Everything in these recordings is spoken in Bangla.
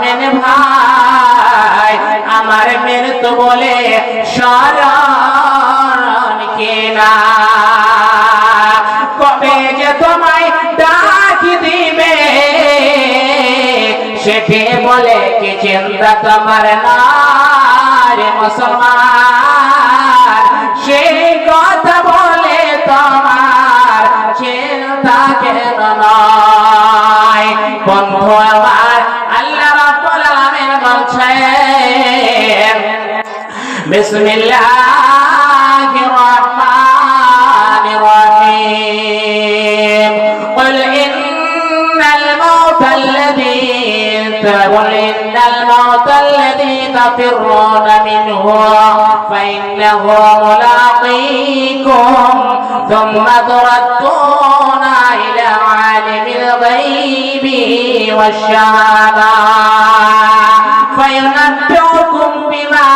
মেন ভাই, আমার মেন তো বলে শরণ কেনা? কবে যে তোমায় ডাক দিবে, সেটি বলে কি চিন্তা তোমার না রে মুসলমান? সেই কথা বলে তোমার চিন্তা কেন নয়? বন্ধু আমার بسم الله الرحمن الرحيم. قل إن الموت الذي قل إن الموت الذي تفرون منه فإنه ملاقيكم. ثم تردون إلى عالم الغيب والشهادة فينبئكم بما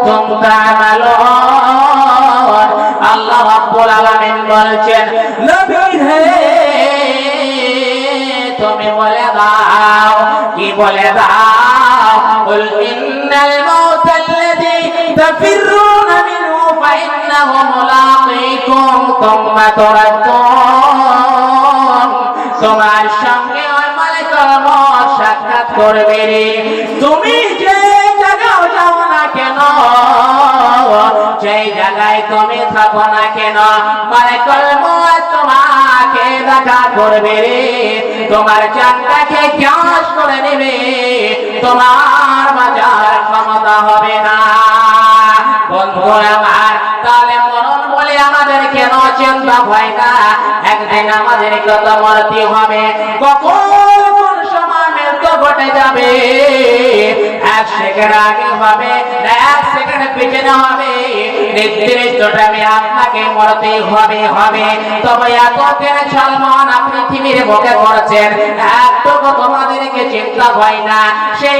كنتم تعملون আল্লাহ রাব্বুল আলামিন বলছেন নবী হে তুমি বলে দাও কি বলে দাও কুল ইন্নাল মাউত আল্লাযী তাফিরুনা মিনহু ফাইন্নাহু মুলাকীকুম তুম্মা তুরাদ্দুন তোমার করবে রে। তুমি যে জায়গায় যাও না কেন? সেই জায়গায় তুমি থাকো না কেন? মানে কলম তোমাকে দেখা করবে রে। তোমার চাকটাকে গ্যাস করে নেবে। তোমার বাজার ক্ষমতা হবে না। বন্ধু আমার, তাহলে মরণ বলে আমাদের কেন চিন্তা হয় না? একদিন আমাদের কত মরতে হবে? কখন ঘটে যাবে। এক সেকেন্ড আগে হবে, এক সেকেন্ড পিছনে হবে নির্দিষ্ট টাইমে আপনাকে মরতে হবে হবে। তবে এতদিন আপনি পৃথিবীর বুকে করছেন একটুকু তোমাদেরকে চিন্তা হয় না, সেই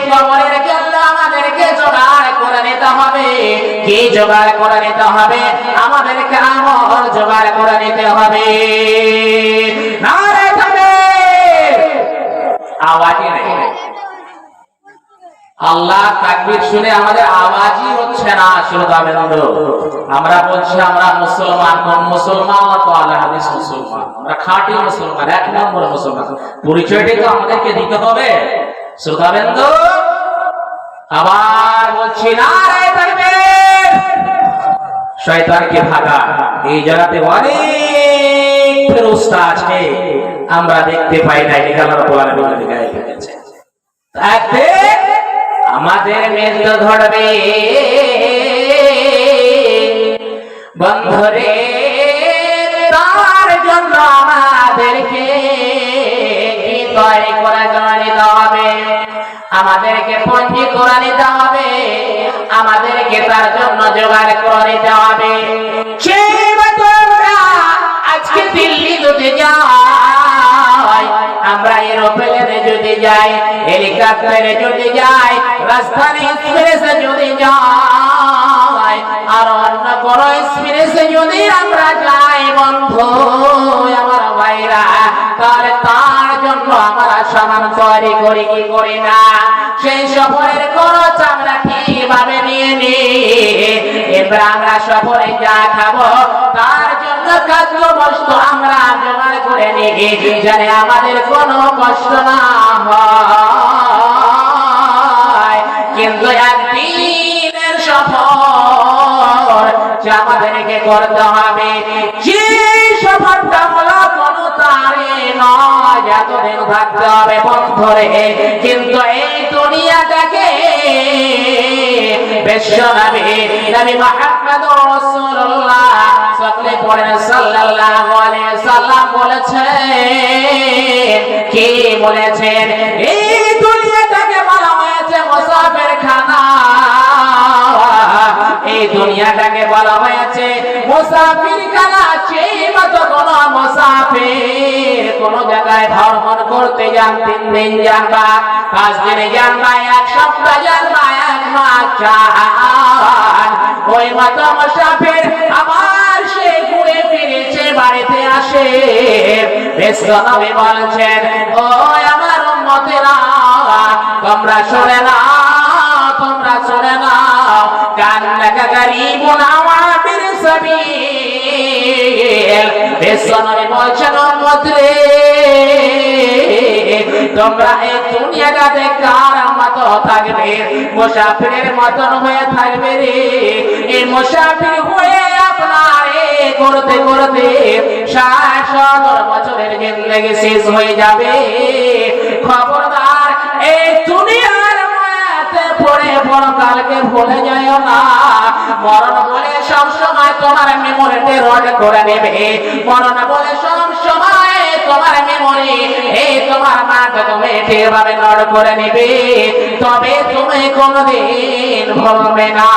জন্য আমাদেরকে জোগাড় করে নিতে হবে। কি জোগাড় করে নিতে হবে? আমাদেরকে আমল জোগাড় করে নিতে হবে। নেই আল্লাহ তাকবীর শুনে আমাদের আওয়াজই হচ্ছে না শ্রোতা বিন্দু আমরা বলছি, আমরা মুসলমান কোন মুসলমান তো আল্লাহ হাদিস মুসলমান। আমরা খাঁটি মুসলমান, এক নম্বর মুসলমান। পরিচয়টি তো আমাদেরকে দিতে হবে। শ্রোতা বিন্দু আবার বলছি না রে তাকবীর! শয়তানকে ভাগা। এই জায়গাতে অনেক ফেরস্তা আছে, আমরা দেখতে পাই না এটা আল্লাহ রাব্বুল আলামিন গায়ে রেখেছে তাতে আমাদের মৃত্যু ধরবে বন্ধরে, তার জন্য আমাদেরকে তৈরি করে নিতে হবে? আমাদেরকে পঞ্জি করে নিতে হবে। আমাদেরকে তার জন্য জোগাড় করে নিতে হবে। আজকে দিল্লি যদি যাই আমরা এরোপ্লেনে যদি যাই হেলিকপ্টারে যদি যাই রাজধানী এক্সপ্রেসে যদি যাই আর অন্য কোন এক্সপ্রেসে যদি আমরা যাই, বন্ধু, আমার ভাইরা, তাহলে তার জন্য আমরা সামান তৈরি করি, কি করি না? সেই সফরের খরচ আমরা ঠিকভাবে নিয়ে নি এবার আমরা সফরে যা খাব, তার জন্য খাদ্য বস্তু আমরা জোগাড় করে নিই যাতে আমাদের কোনো কষ্ট না হয়। করতে হবে। যে সফরটা হলো কোনো তারে নয়, এতদিন থাকতে হবে বন্ধরে কিন্তু এই দুনিয়াটাকে বিশ্ব বলেছেন। কি বলা হয়েছে মুসাফির খানা এই দুনিয়াটাকে বলা হয়েছে মুসাফির কোন কোন জায়গায় ভ্রমণ করতে যান তিন দিন যান বা পাঁচ দিনে যান বা এক সপ্তাহ যান বা এক মাস যান। ওই আবার সে ঘুরে ফিরেছে, বাড়িতে আসে। বলছেন, ও আমার উম্মতেরা, তোমরা শুনে না তোমরা শুনে নাও। কান্নাকা গরিবুন আওয়াবির মুসাফিরের মতন হয়ে থাকবে রে। এই মুসাফির হয়ে আপনার করতে করতে ষাট বছরের জিন্দগি শেষ হয়ে যাবে। খবরদার এই দুনিয়ার মায়াতে পড়ে পরকালকে ভুলে যায় না। মরণ বলে সব সময় তোমার মেমোরিতে রড করে নেবে। মরণ বলে সব সময় তোমার মেমোরি এই তোমার মাকে তুমি ঠিকভাবে নড করে নেবে। তবে তুমি কোনোদিন ভুলবে না।